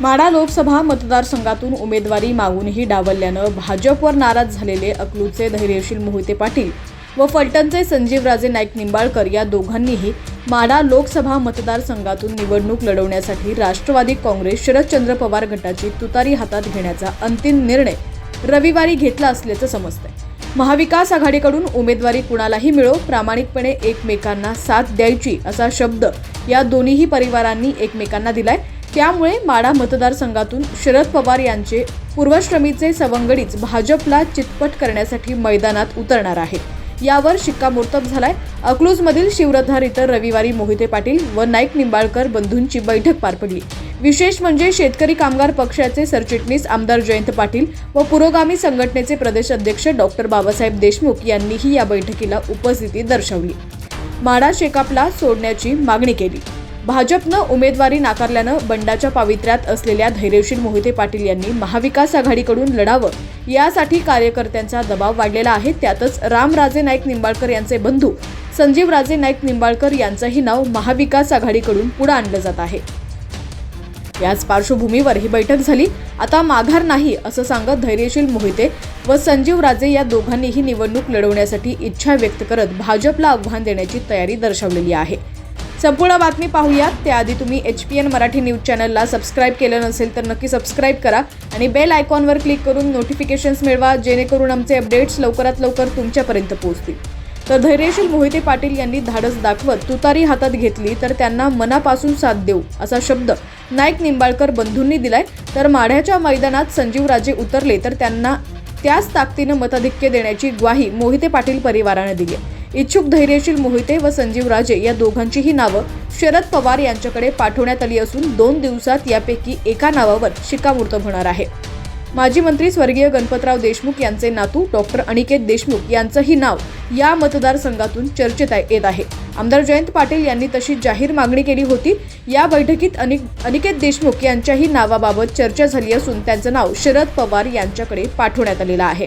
माडा लोकसभा मतदारसंघातून उमेदवारी मागूनही डावलल्यानं भाजपवर नाराज झालेले अकलूचे धैर्यशील मोहिते पाटील व फलटणचे संजीवराजे नाईक निंबाळकर या दोघांनीही माडा लोकसभा मतदारसंघातून निवडणूक लढवण्यासाठी राष्ट्रवादी काँग्रेस शरदचंद्र पवार गटाची तुतारी हातात घेण्याचा अंतिम निर्णय रविवारी घेतला असल्याचं समजतंय. महाविकास आघाडीकडून उमेदवारी कुणालाही मिळो प्रामाणिकपणे एकमेकांना साथ द्यायची असा शब्द या दोन्हीही परिवारांनी एकमेकांना दिलाय. त्यामुळे माढा मतदारसंघातून शरद पवार यांचे पूर्वश्रमीचे सवंगडीच भाजपला चितपट करण्यासाठी मैदानात उतरणार आहेत. यावर शिक्कामोर्तब झालाय. अकलूजमधील शिवरधार इथं रविवारी मोहिते पाटील व नाईक निंबाळकर बंधूंची बैठक पार पडली. विशेष म्हणजे शेतकरी कामगार पक्षाचे सरचिटणीस आमदार जयंत पाटील व पुरोगामी संघटनेचे प्रदेश अध्यक्ष डॉक्टर बाबासाहेब देशमुख यांनीही या बैठकीला उपस्थिती दर्शवली. माडा शेकापला सोडण्याची मागणी केली. भाजपनं उमेदवारी नाकारल्यानं बंडाच्या पावित्र्यात असलेल्या धैर्यशील मोहिते पाटील यांनी महाविकास आघाडीकडून लढावं यासाठी कार्यकर्त्यांचा दबाव वाढलेला आहे. त्यातच रामराजे नाईक निंबाळकर यांचे बंधू संजीव राजे नाईक निंबाळकर यांचंही नाव महाविकास आघाडीकडून पुढे आणलं जात आहे. याच पार्श्वभूमीवर ही बैठक झाली. आता माघार नाही असं सांगत धैर्यशील मोहिते व संजीव राजे या दोघांनीही निवडणूक लढवण्यासाठी इच्छा व्यक्त करत भाजपला आव्हान देण्याची तयारी दर्शवलेली आहे. संपूर्ण बातमी पाहूयात. त्याआधी तुम्ही H P N Marathi news चॅनलला सबस्क्राईब केलं नसेल तर नक्की सबस्क्राईब करा आणि बेल आयकॉनवर क्लिक करून नोटिफिकेशन्स मिळवा जेणेकरून आमचे अपडेट्स लवकरात लवकर तुमच्यापर्यंत पोहोचतील. तर धैर्यशील मोहिते पाटील यांनी धाडस दाखवत तुतारी हातात घेतली तर त्यांना मनापासून साथ देऊ असा शब्द नाईक निंबाळकर बंधूंनी दिलाय. तर माढ्याच्या मैदानात संजीवराजे उतरले तर त्यांना त्याच ताकदीनं मताधिक्य देण्याची ग्वाही मोहिते पाटील परिवारानं दिली आहे. इच्छुक धैर्यशील मोहिते व संजीव राजे या दोघांचीही नावं शरद पवार यांच्याकडे पाठवण्यात आली असून दोन दिवसात यापैकी एका नावावर शिक्कामोर्तब होणार आहे. माजी मंत्री स्वर्गीय गणपतराव देशमुख यांचे नातू डॉक्टर अनिकेत देशमुख यांचंही नाव या मतदारसंघातून चर्चेत आहे- येत आहे. आमदार जयंत पाटील यांनी तशी जाहीर मागणी केली होती. या बैठकीत अनिक अनिकेत देशमुख यांच्याही नावाबाबत चर्चा झाली असून त्यांचं नाव शरद पवार यांच्याकडे पाठवण्यात आलेलं आहे.